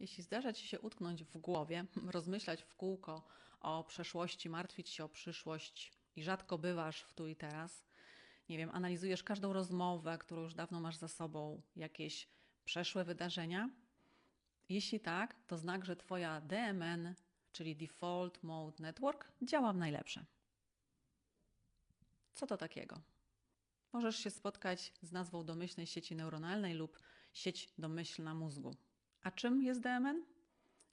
Jeśli zdarza Ci się utknąć w głowie, rozmyślać w kółko o przeszłości, martwić się o przyszłość i rzadko bywasz w tu i teraz, nie wiem, analizujesz każdą rozmowę, którą już dawno masz za sobą, jakieś przeszłe wydarzenia, jeśli tak, to znak, że Twoja DMN, czyli Default Mode Network, działa w najlepsze. Co to takiego? Możesz się spotkać z nazwą domyślnej sieci neuronalnej lub sieć domyślna mózgu. A czym jest DMN?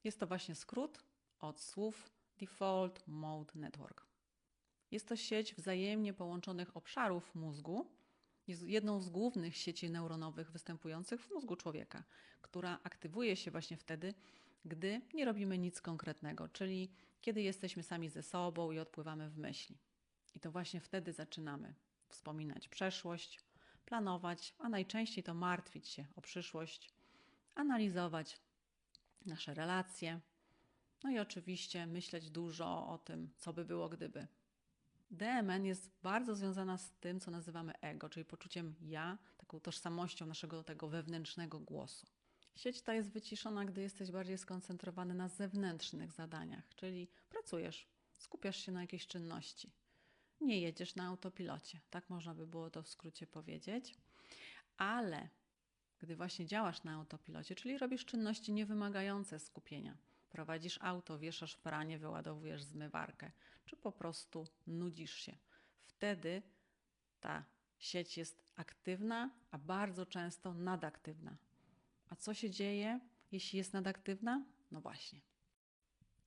Jest to właśnie skrót od słów Default Mode Network. Jest to sieć wzajemnie połączonych obszarów mózgu. Jest jedną z głównych sieci neuronowych występujących w mózgu człowieka, która aktywuje się właśnie wtedy, gdy nie robimy nic konkretnego, czyli kiedy jesteśmy sami ze sobą i odpływamy w myśli. I to właśnie wtedy zaczynamy wspominać przeszłość, planować, a najczęściej to martwić się o przyszłość, analizować nasze relacje, no i oczywiście myśleć dużo o tym, co by było gdyby. DMN jest bardzo związana z tym, co nazywamy ego, czyli poczuciem ja, taką tożsamością naszego tego wewnętrznego głosu. Sieć ta jest wyciszona, gdy jesteś bardziej skoncentrowany na zewnętrznych zadaniach, czyli pracujesz, skupiasz się na jakiejś czynności. Nie jedziesz na autopilocie, tak można by było to w skrócie powiedzieć, ale gdy właśnie działasz na autopilocie, czyli robisz czynności niewymagające skupienia, prowadzisz auto, wieszasz pranie, wyładowujesz zmywarkę, czy po prostu nudzisz się, wtedy ta sieć jest aktywna, a bardzo często nadaktywna. A co się dzieje, jeśli jest nadaktywna? No właśnie.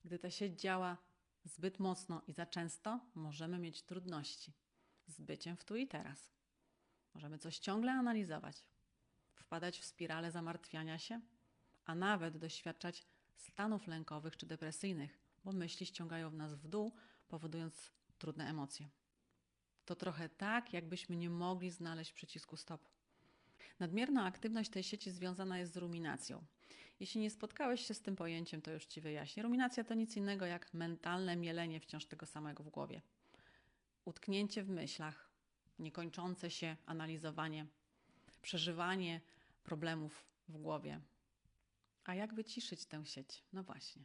Gdy ta sieć działa zbyt mocno i za często, możemy mieć trudności z byciem w tu i teraz. Możemy coś ciągle analizować, wpadać w spirale zamartwiania się, a nawet doświadczać stanów lękowych czy depresyjnych, bo myśli ściągają nas w dół, powodując trudne emocje. To trochę tak, jakbyśmy nie mogli znaleźć przycisku stop. Nadmierna aktywność tej sieci związana jest z ruminacją. Jeśli nie spotkałeś się z tym pojęciem, to już Ci wyjaśnię. Ruminacja to nic innego jak mentalne mielenie wciąż tego samego w głowie. Utknięcie w myślach, niekończące się analizowanie, przeżywanie problemów w głowie. A jak wyciszyć tę sieć? No właśnie.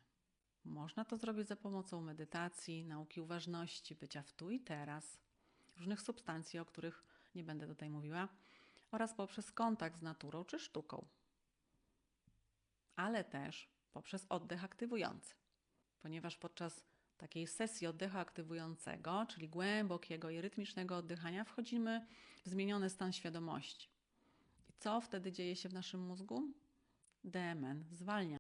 Można to zrobić za pomocą medytacji, nauki uważności, bycia w tu i teraz, różnych substancji, o których nie będę tutaj mówiła, oraz poprzez kontakt z naturą czy sztuką. Ale też poprzez oddech aktywujący, ponieważ podczas takiej sesji oddechu aktywującego, czyli głębokiego i rytmicznego oddychania, wchodzimy w zmieniony stan świadomości. Co wtedy dzieje się w naszym mózgu? DMN zwalnia.